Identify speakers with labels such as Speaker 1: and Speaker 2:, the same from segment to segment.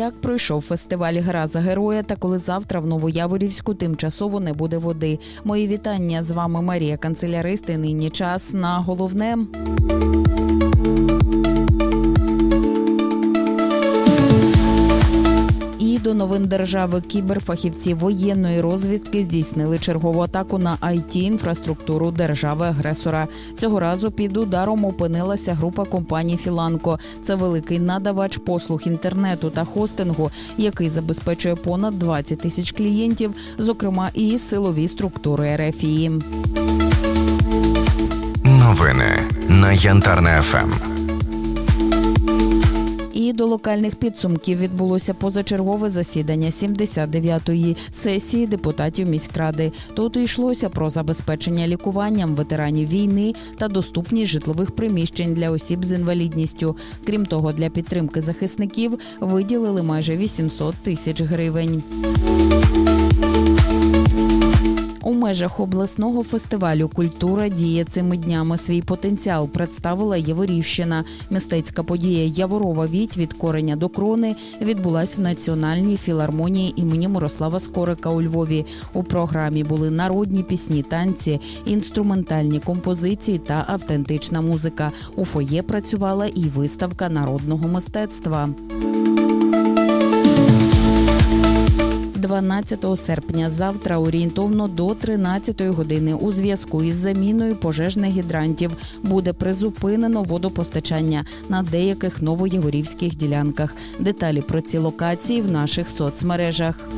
Speaker 1: Як пройшов фестиваль Гра за героя та коли завтра в Новояворівську тимчасово не буде води. Мої вітання з вами Марія Канцеляристи. Нині час на головне. Новин держави кіберфахівці воєнної розвідки здійснили чергову атаку на it інфраструктуру держави-агресора. Цього разу під ударом опинилася група компаній Філанко. Це великий надавач послуг інтернету та хостингу, який забезпечує понад 20 тисяч клієнтів, зокрема і силові структури РФІ.
Speaker 2: Новини на Янтарне ФМ.
Speaker 1: І до локальних підсумків відбулося позачергове засідання 79-ї сесії депутатів міськради. Тут йшлося про забезпечення лікуванням ветеранів війни та доступність житлових приміщень для осіб з інвалідністю. Крім того, для підтримки захисників виділили майже 800 тисяч гривень. Межах обласного фестивалю Культура діє цими днями свій потенціал представила Яворівщина. Мистецька подія Яворова Віть від кореня до крони відбулась в національній філармонії імені Мирослава Скорика у Львові. У програмі були народні пісні, танці, інструментальні композиції та автентична музика. У фоє працювала і виставка народного мистецтва. 12 серпня завтра орієнтовно до 13 години у зв'язку із заміною пожежних гідрантів буде призупинено водопостачання на деяких новоєгорівських ділянках. Деталі про ці локації в наших соцмережах.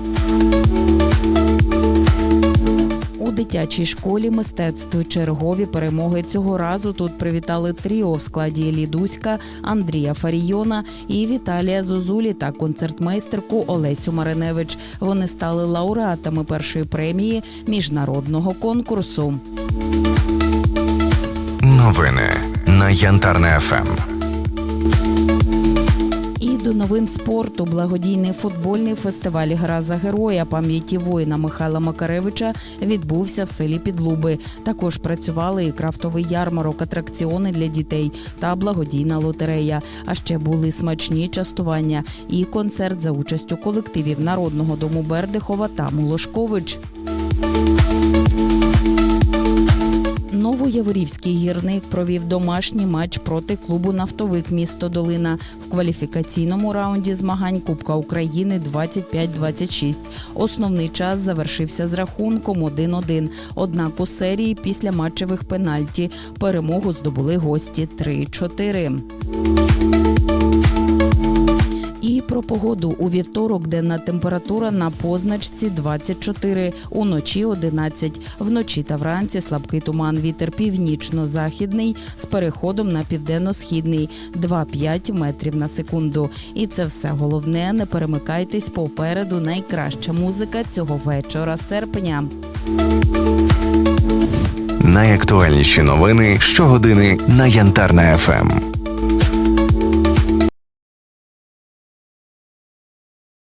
Speaker 1: Дитячій школі мистецтв чергові перемоги цього разу тут привітали тріо в складі Іллі Дуська, Андрія Фарійона і Віталія Зозулі та концертмейстерку Олесю Мариневич. Вони стали лауреатами першої премії міжнародного конкурсу.
Speaker 2: Новини на Янтарне ФМ.
Speaker 1: Новин спорту благодійний футбольний фестиваль Гра за героя пам'яті воїна Михайла Макаревича відбувся в селі Підлуби. Також працювали і крафтовий ярмарок, атракціони для дітей та благодійна лотерея. А ще були смачні частування і концерт за участю колективів Народного дому Бердихова та Мулошкович. Новояворівський гірник провів домашній матч проти клубу Нафтовик місто Долина в кваліфікаційному раунді змагань Кубка України 25-26. Основний час завершився з рахунком 1-1. Однак у серії після матчевих пенальті перемогу здобули гості 3-4. Погоду у вівторок денна температура на позначці 24, уночі 11. Вночі та вранці слабкий туман. Вітер північно-західний з переходом на південно-східний 2-5 метрів на секунду. І це все головне. Не перемикайтесь попереду. Найкраща музика цього вечора серпня.
Speaker 2: Найактуальніші новини щогодини на Янтарне ФМ.